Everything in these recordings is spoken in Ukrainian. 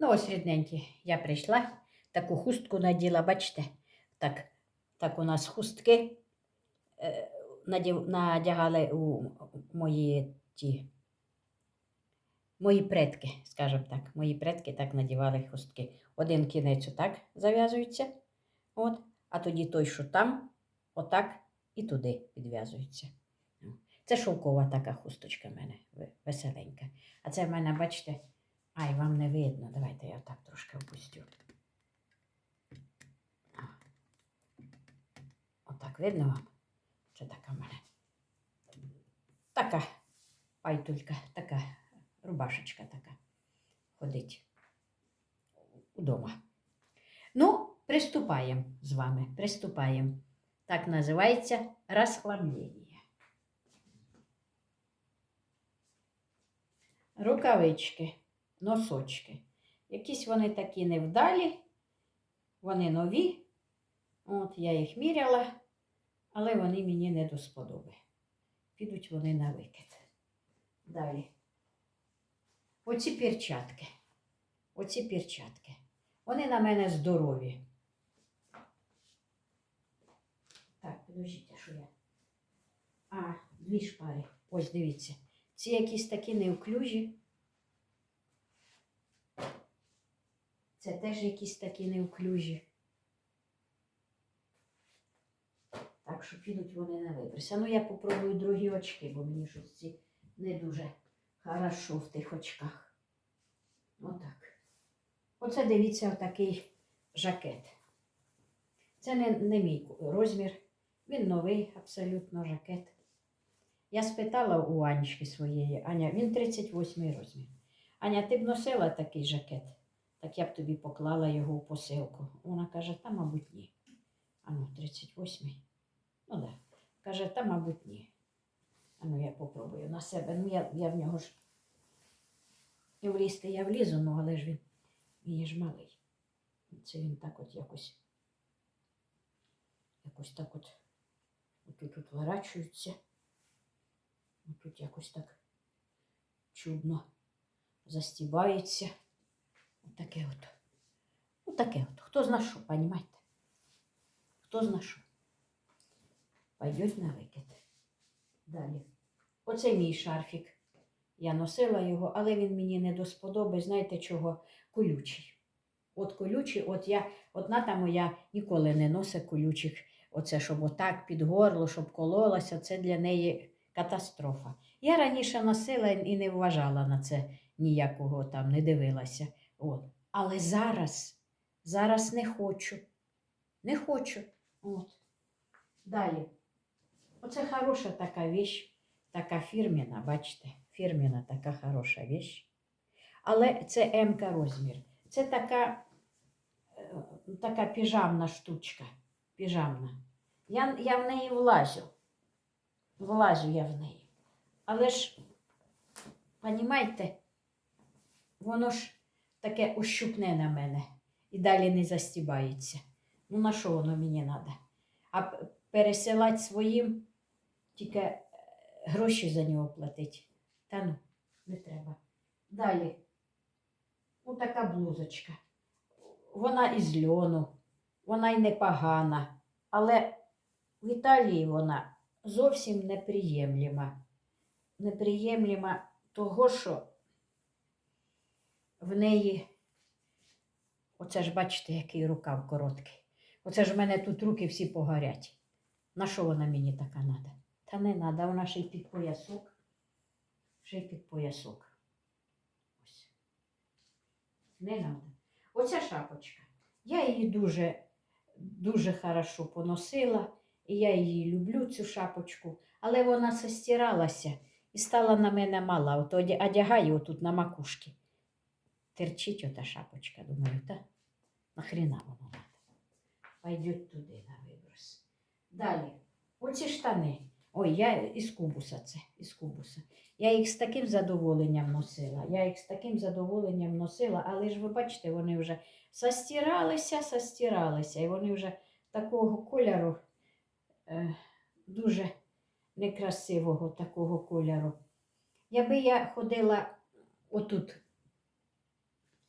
Ну, ось рідненькі, я прийшла, таку хустку наділа, бачите, так, так у нас хустки е, надягали у мої ті. Мої предки, скажімо так, мої предки так надівали хустки. Один кінець отак зав'язується, от, а тоді той, що там, отак і туди підв'язується. Це шовкова така хусточка в мене веселенька. А це в мене, бачите, ай, вам не видно. Давайте я так трошки опустю. Отак видно вам? Це така в мене. Така пайтулька, така рубашечка така ходить удома. Ну, приступаємо з вами. Приступаємо. Так називається розхламлення. Рукавички, носочки. Якісь вони такі невдалі, вони нові. От я їх міряла, але вони мені не до сподоби. Підуть вони на викид. Далі. Оці перчатки. Оці перчатки. Вони на мене здорові. Так, підождіть, що я. А, дві шпари. Ось дивіться. Ці якісь такі неуклюжі. Це теж якісь такі неуклюжі. Так що підуть вони на вибрися. Ну, я попробую другі очки, бо мені щось ці не дуже хорошо в тих очках. Отак. Оце дивіться отакий жакет. Це не, не мій розмір. Він новий, абсолютно жакет. Я спитала у Анечки своєї, Аня, він 38 розмір. Аня, ти б носила такий жакет? Так я б тобі поклала його у посилку. Вона каже, та, мабуть, ні. А ну, 38. Ну так. Да. Каже, та, мабуть, ні. А ну я попробую на себе. Ну, я, я в нього ж і влізти я влізу, ну, але ж він, він ж малий. Це він так от якось, якось так от, отут от ворачується. Тут якось так чудно застібається. Отаке от. Отаке от. Хто зна що, понімаєте? Хто зна що? Пойдуть на викид. Далі. Оце мій шарфік. Я носила його, але він мені не до сподоби, знаєте чого? Колючий. От колючий, от я, одна та моя ніколи не носить колючих. Оце, щоб отак під горло, щоб кололася, це для неї катастрофа. Я раніше носила і не вважала на це ніякого там, не дивилася. От. Але зараз, зараз не хочу. Не хочу. От. Далі. Оце хороша така віч, така фірміна, бачите, фірміна така хороша віч. Але це м розмір. Це така, е, така піжамна штучка. Піжамна. Я, я в неї влазю. Влазю я в неї. Але ж, понімаєте, воно ж таке ощупне на мене і далі не застібається. Ну, на що воно мені треба? А пересилати своїм, тільки е, гроші за нього платить. Та ну, не треба. Далі. Ну, така блузочка. Вона із льону, вона й непогана, але в Італії вона зовсім неприємлема. Неприємлема того, що в неї, оце ж бачите, який рукав короткий. Оце ж в мене тут руки всі погорять. На що вона мені така треба? Та не треба, вона ще й під поясок. Ще й під поясок. Ось. Не треба. Оця шапочка. Я її дуже, дуже хорошо поносила, і я її люблю, цю шапочку, але вона застиралася і стала на мене мала. От одягаю отут на макушки. Терчить ота шапочка, думаю, та нахрена воно треба. Пойдуть туди на виброс. Далі, оці штани. Ой, я із кубуса це, із кубуса. Я їх з таким задоволенням носила. Я їх з таким задоволенням носила, але ж ви бачите, вони вже состиралися, состиралися. І вони вже такого кольору е, дуже некрасивого такого кольору. Якби я ходила отут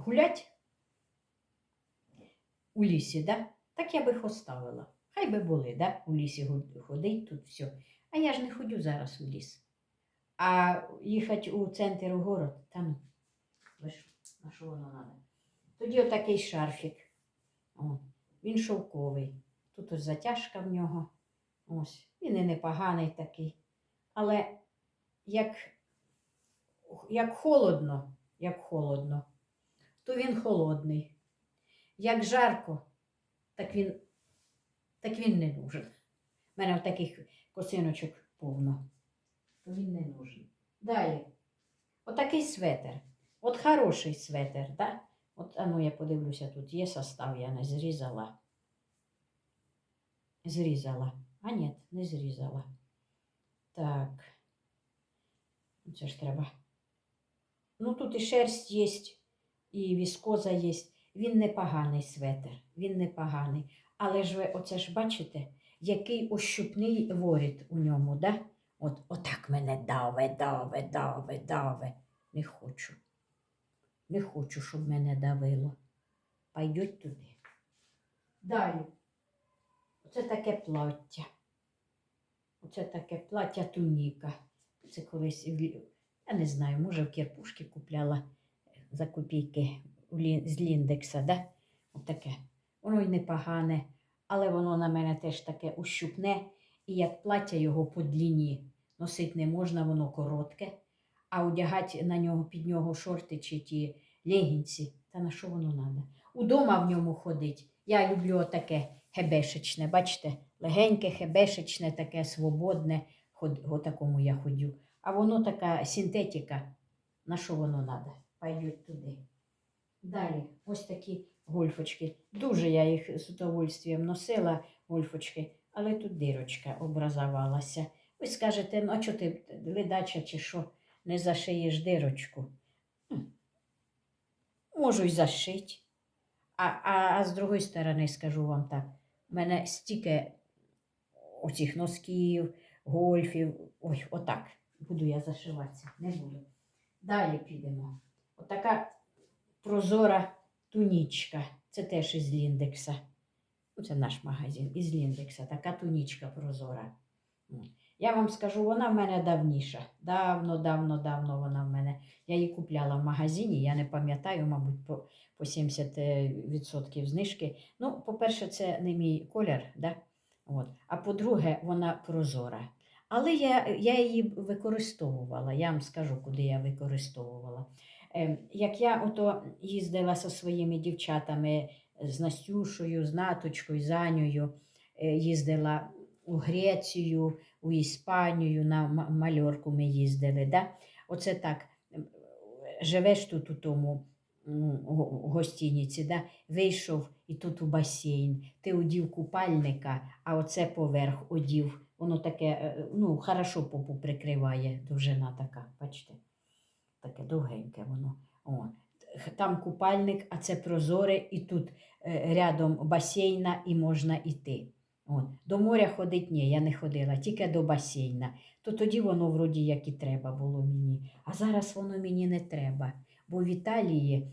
гулять у лісі, да? так я би їх оставила. Хай би були, да? у лісі ходить тут все. А я ж не ходю зараз у ліс. А їхати у центр у город, там, ви на що воно треба? Тоді отакий шарфік. О, він шовковий. Тут ось затяжка в нього. Ось. Він і непоганий такий. Але як, як холодно, як холодно, то він холодний. Як жарко, так він, так він не нужен. У мене таких косиночок повно. То він не нужен. Далі. Отакий светер. От хороший светер, да? От, а ну я подивлюся, тут є состав, я не зрізала. Зрізала. А ні, не зрізала. Так. Це ж треба. Ну, тут і шерсть є, і віскоза є. Він непоганий светр, він непоганий. Але ж ви оце ж бачите, який ощупний воріт у ньому, да? От, отак мене даве, даве, даве, даве. Не хочу. Не хочу, щоб мене давило. Пойдуть туди. Далі. Оце таке плаття. Оце таке плаття туніка. Це колись, я не знаю, може в Кірпушки купляла за копійки з Ліндекса, да? Отаке. Воно й непогане, але воно на мене теж таке ущупне, і як плаття його по дліні. Носити не можна, воно коротке, а одягати на нього під нього шорти чи ті легінці. Та на що воно треба? Удома в ньому ходить. Я люблю таке хебешечне, бачите, легеньке, хебешечне, таке свободне, ход, такому я ходю. А воно така синтетика. На що воно треба? Пойдуть туди. Далі, ось такі гольфочки. Дуже я їх з удовольствием носила, гольфочки, але тут дирочка образовалася. Ви скажете, ну а чого ти ледача чи що, не зашиєш дирочку? Можу й зашить. А, а, а з другої сторони, скажу вам так, в мене стільки оцих носків, гольфів. Ой, отак. Буду я зашиватися, не буду. Далі підемо. Отака прозора тунічка. Це теж із Ліндекса. Ну, Це наш магазин із Ліндекса. Така тунічка прозора. Я вам скажу, вона в мене давніша. Давно, давно, давно вона в мене. Я її купляла в магазині, я не пам'ятаю, мабуть, по, по 70% знижки. Ну, по-перше, це не мій колір, да? От. а по-друге, вона прозора. Але я, я її використовувала. Я вам скажу, куди я використовувала. Е, як я ото їздила зі своїми дівчатами, з Настюшою, з Наточкою, з е, їздила у Грецію, у Іспанію, на Мальорку ми їздили. Да? Оце так. Живеш тут у тому гостиниці, да? вийшов і тут у басейн. Ти одів купальника, а оце поверх одів. Воно таке, е, ну, хорошо попу прикриває, довжина така, бачите? Таке довгеньке воно. О. Там купальник, а це прозоре, і тут е, рядом басейна і можна йти. От. До моря ходить ні, я не ходила, тільки до басейна. То тоді воно вроді як і треба було мені. А зараз воно мені не треба. Бо в Італії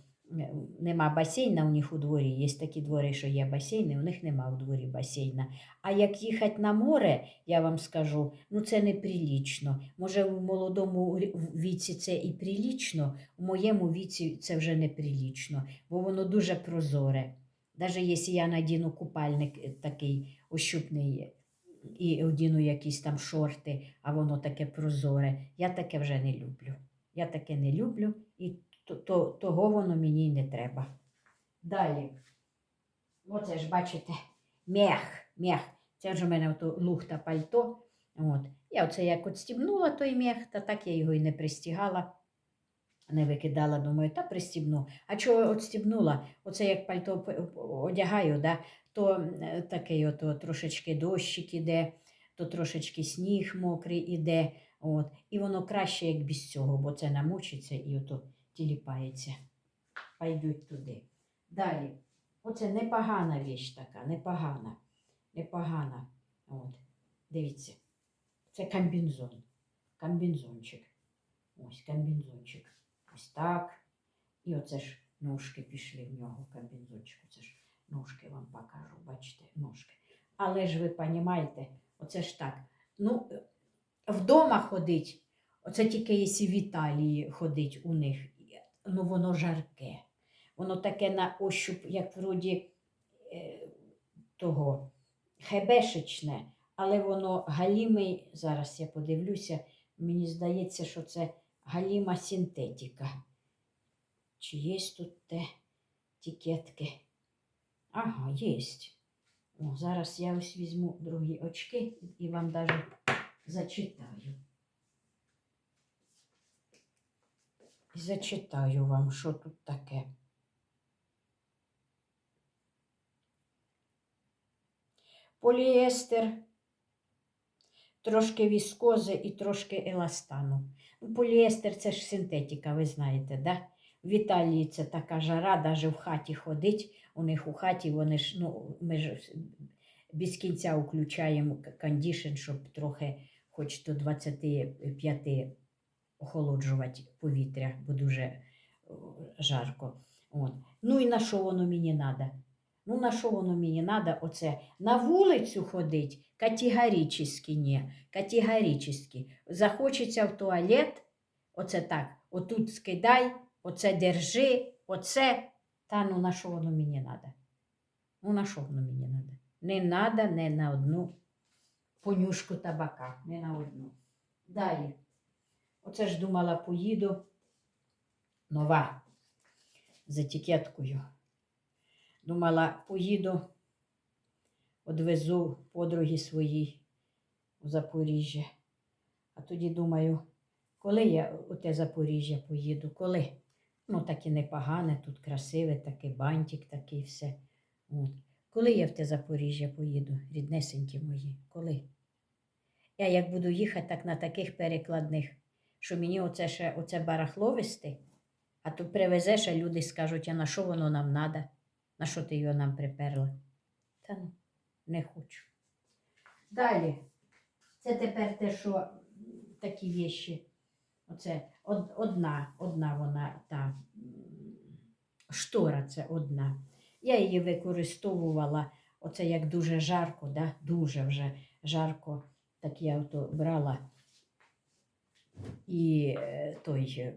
нема басейна у них у дворі. Є такі двори, що є басейни, у них нема у дворі басейна. А як їхати на море, я вам скажу, ну це неприлічно. Може, в молодому віці це і прилічно, у моєму віці це вже неприлічно, бо воно дуже прозоре. Навіть якщо я надіну купальник е, такий ощупний і одіну якісь там шорти, а воно таке прозоре, я таке вже не люблю. Я таке не люблю, і то, то, того воно мені не треба. Далі. Оце ж, бачите, мех, мех. Це ж у мене ото лухта пальто. От. Я оце як от стібнула той мех, та так я його і не пристігала, не викидала, думаю, та пристібну. А чого от стібнула? Оце як пальто одягаю, да, то такий ото трошечки дощик іде, то трошечки сніг мокрий іде. От. І воно краще, як без цього, бо це намочиться і ото тіліпається. Пайдуть туди. Далі. Оце непогана віч така, непогана. Непогана. От. Дивіться. Це комбінзон. Комбінзончик. Ось комбінзончик. Ось так. І оце ж ножки пішли в нього кабінзочку. Це ж ножки вам покажу, бачите, ножки. Але ж ви розумієте, оце ж так. Ну, е, вдома ходить, оце тільки якщо в Італії ходить у них, ну воно жарке. Воно таке на ощуп, як вроді е, того хебешечне, але воно галімий, зараз я подивлюся, мені здається, що це галіма синтетика. Чи є тут те тікетки? Ага, є. О, зараз я ось візьму другі очки і вам даже зачитаю. І зачитаю вам, що тут таке. Поліестер, трошки віскози і трошки еластану. Ну, Поліестер це ж синтетика, ви знаєте, да? В Італії це така жара, навіть в хаті ходить. У них у хаті вони ж, ну, ми ж без кінця включаємо кондішн, щоб трохи хоч до 25 охолоджувати повітря, бо дуже жарко. От. Ну і на що воно мені треба? Ну, на що воно мені треба? Оце на вулицю ходить категорично ні. Категорично. Захочеться в туалет, оце так, отут скидай, оце держи, оце. Та ну на що воно мені треба? Ну, на що воно мені треба? Не треба не на одну понюшку табака, не на одну. Далі. Оце ж думала, поїду нова з етикеткою. Думала, поїду, одвезу подруги своїй у Запоріжжя. А тоді думаю, коли я у те Запоріжжя поїду, коли? Ну, таке непогане, тут красиве, такий бантик, такий все. От. Коли я в те Запоріжжя поїду, ріднесенькі мої, коли? Я як буду їхати так на таких перекладних, що мені оце ще оце барахло вести, а то привезеш, а люди скажуть, а на що воно нам треба? На що ти його нам приперла? Та ну, не хочу. Далі. Це тепер те, що такі віші. Оце одна, одна вона та штора це одна. Я її використовувала, оце як дуже жарко, да? дуже вже жарко. Так я ото брала і е, той,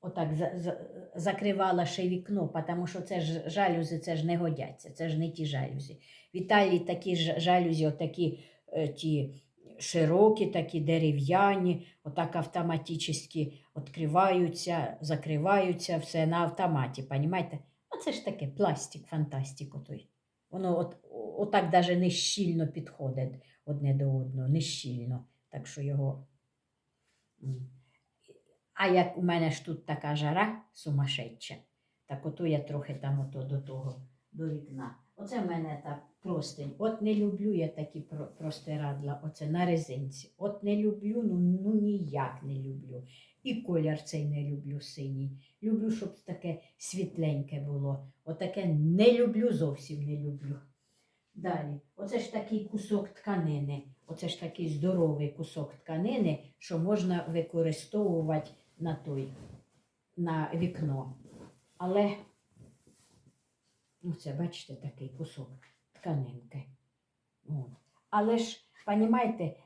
отак за, за, закривала ще вікно, тому що це ж жалюзи, це ж не годяться, це ж не ті жалюзі. В Італії такі жалюзі, отакі е, ті широкі, такі дерев'яні, отак автоматично відкриваються, закриваються, все на автоматі, понімаєте? А це ж таке пластик, фантастик отой. Воно от, отак навіть не щільно підходить одне до одного, не щільно. Так що його. А як у мене ж тут така жара сумасшедша, так ото я трохи там ото до того, до вікна. Оце в мене так простень. От не люблю я такі простирадла, оце на резинці. От не люблю, ну, ну ніяк не люблю. І колір цей не люблю синій. Люблю, щоб таке світленьке було. Отаке не люблю, зовсім не люблю. Далі, оце ж такий кусок тканини. Оце ж такий здоровий кусок тканини, що можна використовувати на той, на вікно. Але, оце, бачите, такий кусок тканинки. От. Але ж, розумієте,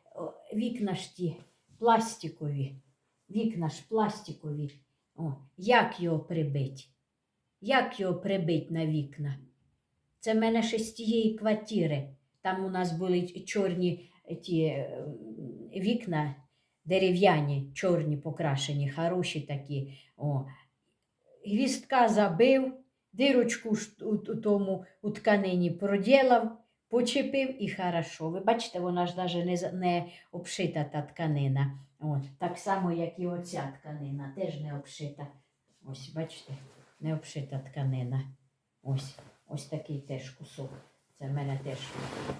вікна ж ті пластикові, вікна ж пластикові. О, як його прибить? Як його прибить на вікна? Це в мене ще з тієї квартири. Там у нас були чорні ті вікна, дерев'яні, чорні, покрашені, хороші такі. О. Гвіздка забив, дирочку у, тому у тканині проділав, почепив і хорошо. Ви бачите, вона ж навіть не, не обшита та тканина. От. Так само, як і оця тканина, теж не обшита. Ось, бачите, не обшита тканина. Ось. Ось такий теж кусок. Це в мене теж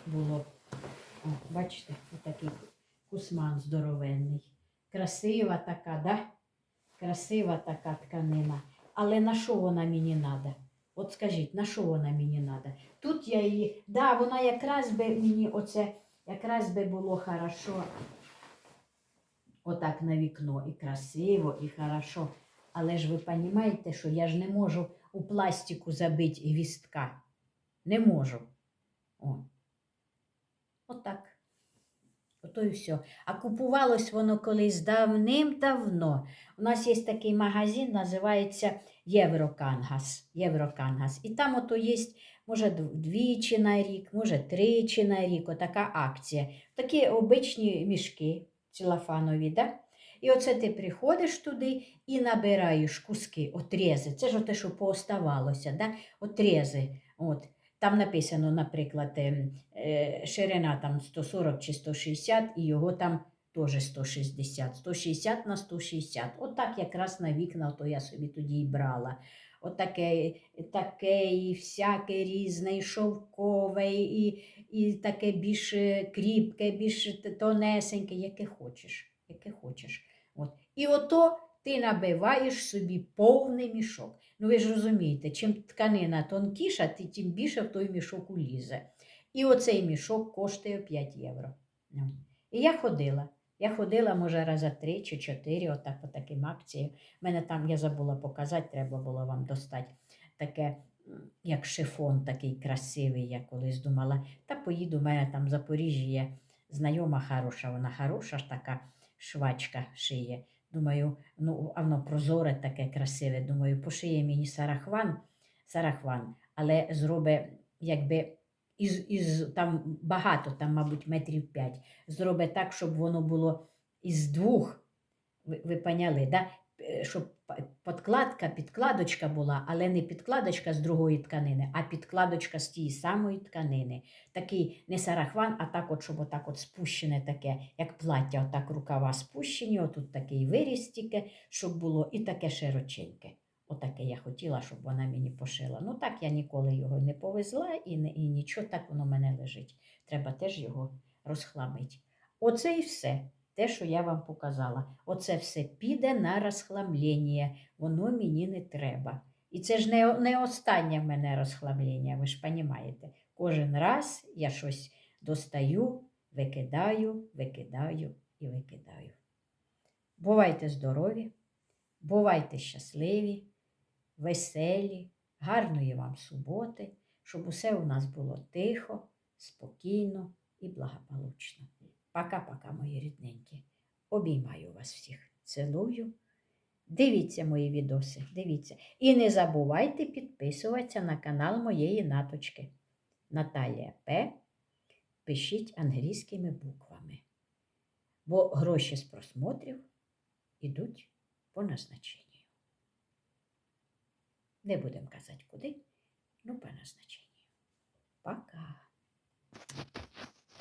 було. О, бачите, отакий кусман здоровенний. Красива така, да? Красива така тканина. Але на що вона мені треба? От скажіть, на що вона мені треба? Тут я її, да, вона якраз би мені оце, якраз би було хорошо. Отак на вікно. І красиво, і хорошо. Але ж ви розумієте, що я ж не можу у пластику забити гвістка. Не можу. О. Отак. Ото і все. А купувалось воно колись давним-давно. У нас є такий магазин, називається Єврокангас. Єврокангас. І там ото є, може, двічі на рік, може, тричі на рік, отака акція. Такі обичні мішки целофанові, да? І оце ти приходиш туди і набираєш куски, отрези. Це ж те, що пооставалося, да? отрези. От. Там написано, наприклад, е, е, ширина там 140 чи 160, і його там теж 160. 160 на 160. Отак якраз на вікна, то я собі тоді і брала. Отаке, таке і всяке різне, і шовкове, і, і таке більш е, кріпке, більш тонесеньке, яке хочеш. Яке хочеш. От. І ото ти набиваєш собі повний мішок. Ну ви ж розумієте, чим тканина тонкіша, ти тим більше в той мішок улізе. І оцей мішок коштує 5 євро. Ну. І я ходила. Я ходила, може, раза три чи чотири, отак по таким акціям. Мене там, я забула показати, треба було вам достати таке, як шифон такий красивий, я колись думала. Та поїду, у мене там в Запоріжжі є знайома хороша, вона хороша ж така швачка шиє. Думаю, ну, воно прозоре таке красиве. Думаю, пошиє мені сарахван, сарахван, але зробить, якби із, із там багато, там, мабуть, метрів п'ять. Зробить так, щоб воно було із двох. Ви, ви поняли, да? Е, щоб подкладка, підкладочка була, але не підкладочка з другої тканини, а підкладочка з тієї самої тканини. Такий не сарахван, а так, от, щоб отак от спущене таке, як плаття, отак рукава спущені, отут такий виріз тільки, щоб було, і таке широченьке. Отаке я хотіла, щоб вона мені пошила. Ну так я ніколи його не повезла і, не, і нічого, так воно в мене лежить. Треба теж його розхламити. Оце і все. Те, що я вам показала. Оце все піде на розхламлення. Воно мені не треба. І це ж не, не останнє в мене розхламлення, ви ж розумієте. Кожен раз я щось достаю, викидаю, викидаю і викидаю. Бувайте здорові, бувайте щасливі, веселі, гарної вам суботи, щоб усе у нас було тихо, спокійно і благополучно. Пока-пока, мої рідненькі. Обіймаю вас всіх. Цілую. Дивіться мої відоси, дивіться. І не забувайте підписуватися на канал моєї наточки. Наталія П. Пишіть англійськими буквами. Бо гроші з просмотрів ідуть по назначенню. Не будемо казати куди, ну по назначенню. Пока.